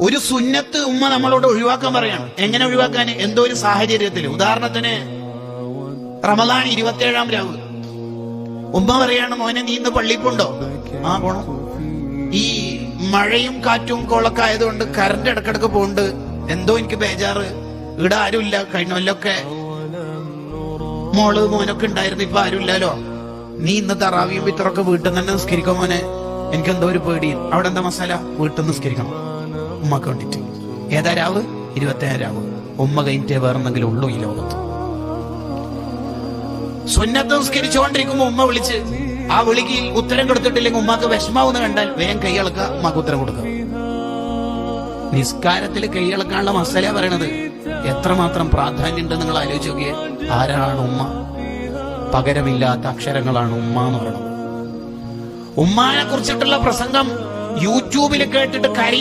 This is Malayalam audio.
ഒരു സുന്നത്ത് ഉമ്മ നമ്മളോട് ഒഴിവാക്കാൻ പറയണം. എങ്ങനെ ഒഴിവാക്കാൻ? എന്തോ ഒരു സാഹചര്യത്തിൽ ഉദാഹരണത്തിന് റമദാൻ ഇരുപത്തിയേഴാം രാവ്. ഉമ്മ പറയാണ് മോനെ നീ ഇന്ന് പള്ളിപ്പുണ്ടോ പോണ്ടോ ആ പോണം. ഈ മഴയും കാറ്റും കോളൊക്കെ ആയതുകൊണ്ട് കറണ്ട് ഇടക്കിടക്ക് പോകുന്നുണ്ട് എന്തോ എനിക്ക് ബേജാറ്. ഇവിടെ ആരുമില്ല. കഴിഞ്ഞ കൊല്ലൊക്കെ മോൾ മോനൊക്കെ ഉണ്ടായിരുന്നു. ഇപ്പൊ ആരുമില്ലല്ലോ. നീ ഇന്ന് തറാവിയും പിത്തറൊക്കെ വീട്ടിൽ തന്നെ നിസ്കരിക്കും മോനെ? എനിക്ക് എന്തോ ഒരു പേടിയും. അവിടെ എന്താ മസാല? വീട്ടിൽ നിസ്കരിക്കണം. ഉമ്മക്ക് വേണ്ടിട്ട് ഏതാ രാവ്? ഇരുപത്തേഴ് രാവ്. ഉമ്മ കഴിഞ്ഞിട്ടേ വേറെന്തെങ്കിലും ഉള്ളൂ ഈ ലോകത്ത്. സുന്നത്ത് ഉമ്മ വിളിച്ച് ആ വിളിക്ക് ഉത്തരം കൊടുത്തിട്ടില്ലെങ്കിൽ ഉമ്മക്ക് വിഷമാവുന്ന കണ്ടാൽ വേഗം കൈയളക്കുക ഉമ്മക്ക് ഉത്തരം കൊടുക്കുക. നിസ്കാരത്തിൽ കൈയളക്കാനുള്ള മസാല പറയണത്. എത്രമാത്രം പ്രാധാന്യം ഉണ്ട് നിങ്ങൾ ആലോചിച്ച് നോക്കിയേ. ആരാണ് ഉമ്മ? പകരമില്ലാത്ത അക്ഷരങ്ങളാണ് ഉമ്മ എന്ന് പറയുന്നത് ഉമ്മാനെ കുറിച്ചിട്ടുള്ള പ്രസംഗം യൂട്യൂബിൽ കേട്ടിട്ട് കരയും